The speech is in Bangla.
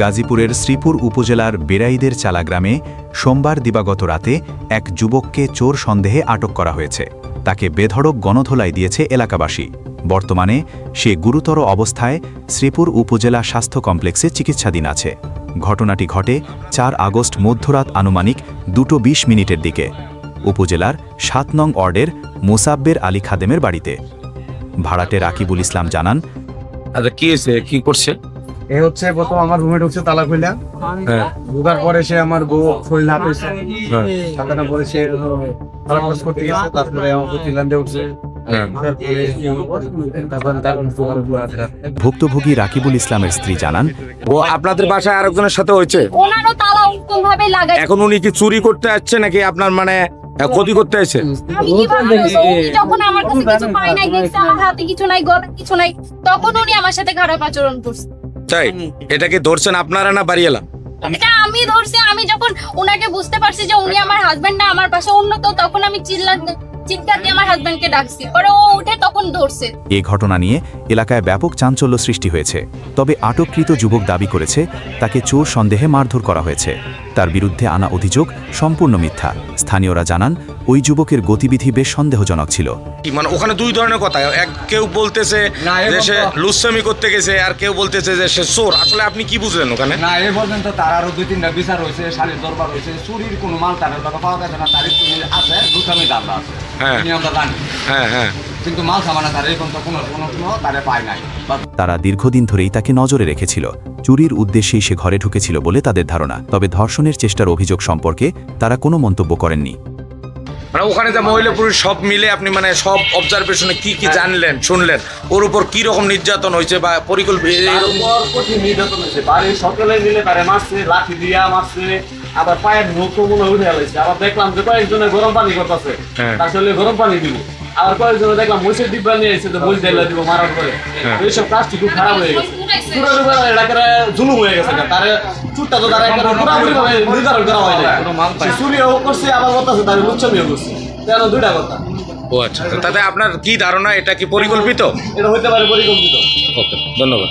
গাজীপুরের শ্রীপুর উপজেলার বেরাইদের চালা গ্রামে সোমবার দিবাগত রাতে এক যুবককে চোর সন্দেহে আটক করা হয়েছে। তাকে বেধড়ক গণধোলাই দিয়েছে এলাকাবাসী। বর্তমানে সে গুরুতর অবস্থায় শ্রীপুর উপজেলা স্বাস্থ্য কমপ্লেক্সে চিকিৎসাধীন আছে। ঘটনাটি ঘটে চার আগস্ট মধ্যরাত আনুমানিক দুটো বিশ মিনিটের দিকে। উপজেলার সাত নং অর্ডের মোসাব্বের আলী খাদেমের বাড়িতে। ভাড়াটে রাকিবুল ইসলাম জানান আচ্ছা কি করছে? এ হচ্ছে প্রথম আমার রুমে ঢুকছে তালা খুললা হ্যাঁ। ঢুকার পরে সে আমার বউ শরীর হ্যাঁ। সাঁতারা পরে সে কাজ করতে গেছে তারপরে আমাকে উঠছে। হ্যাঁ। ভুক্তভোগী রাকিবুল ইসলামের স্ত্রী জানান ও আপনাদের বাসায় আরেকজনের সাথে হয়েছে? ওনারও তালা ভাবে লাগাই। এখন উনি কি চুরি করতে আসছে নাকি আপনার মানে ক্ষতি করতে আসছে? আমি কীভাবে বুঝব? উনি যখন আমার কাছে কিছু পাই নাই দেখছে আমার হাতে কিছু নাই গলায় কিছু নাই তখন উনি আমার সাথে খারাপ আচরণ করছে। তাই এটা কি ধরছেন আপনারা না বাড়িয়েলা এটা আমি ধরছি আমি যখন ওনাকে বুঝতে পারছি যে উনি আমার হাজবেন্ড না আমার পাশে অন্য তো তখন আমি চিল্লা চিৎকার দিয়ে আমার হাজবেন্ডকে ডাকছি। পরে ও উঠে তখন ধরছে। এ ঘটনা নিয়ে এলাকায় ব্যাপক চাঞ্চল্য সৃষ্টি হয়েছে। তবে আটককৃত যুবক দাবি করেছে তাকে চোর সন্দেহে মারধর করা হয়েছে। তার বিরুদ্ধে আনা অভিযোগ সম্পূর্ণ মিথ্যা। স্থানীয়রা জানান ওই যুবকের গতিবিধি বেশ সন্দেহজনক ছিল। মানে ওখানে দুই ধরনের কথা। এক কেউ বলতেছে যে সে লুচ্ছামি করতে গেছে আর কেউ বলতেছে যে সে চোর। আসলে আপনি কি বুঝলেন ওখানে? না এ পর্যন্ত তার আরও দুই তিনটা বিচার হয়েছে শাড়ির দরবার হয়েছে চুরির কোনো মাল তার টাকা পাওয়া গেছে না তারিখ আছে দুটামি দাবলা আছে। হ্যাঁ। আমরা জানি হ্যাঁ হ্যাঁ। কিন্তু মাল সামানা তার এখন তো কোনো কোনো কোনো তারে পায় নাই। তারা দীর্ঘদিন ধরেই তাকে নজরে রেখেছিল। চুরির উদ্দেশ্যেই সে ঘরে ঢুকেছিল বলে তাদের ধারণা। তবে ধর্ষণের চেষ্টার অভিযোগ সম্পর্কে তারা কোনো মন্তব্য করেননি। মানে ওখানে যে মহিলা পুরুষ সব মিলে আপনি মানে সব অবজারভেশনে কি কি জানলেন শুনলেন? ওর উপর কি রকম নির্যাতন হয়েছে বা পরিকল্পিত নির্যাতন হয়েছে। বাড়ির সকলে মিলে তারে মারছে লাঠি দিয়া মারছে আবার পায়ের নৌকো গুলো উঠে গেছে আবার দেখলাম যে কয়েকজনে গরম পানি করতেছে। হ্যাঁ। তার গরম পানি দিব। আবার কয়েকজনে দেখলাম মহিষের ডিব্বা নিয়ে এসেছে মহিষ দেলা দিব মারার পরে। হ্যাঁ। এইসব কাজটি খুব খারাপ হয়ে গেছে। পুরো রূপে এলাকার জুলুম হয়ে গেছে তার চুটটা তো তারা একবারে পুরাপুরি ভাবে নির্ধারণ করা হয় না। সে চুরিও করছে আবার করতেছে তার লুচ্ছমিও করছে কেন দুইটা কথা। ও আচ্ছা তাতে আপনার কি ধারণা এটা কি পরিকল্পিত? এটা হইতে পারে পরিকল্পিত। ওকে ধন্যবাদ।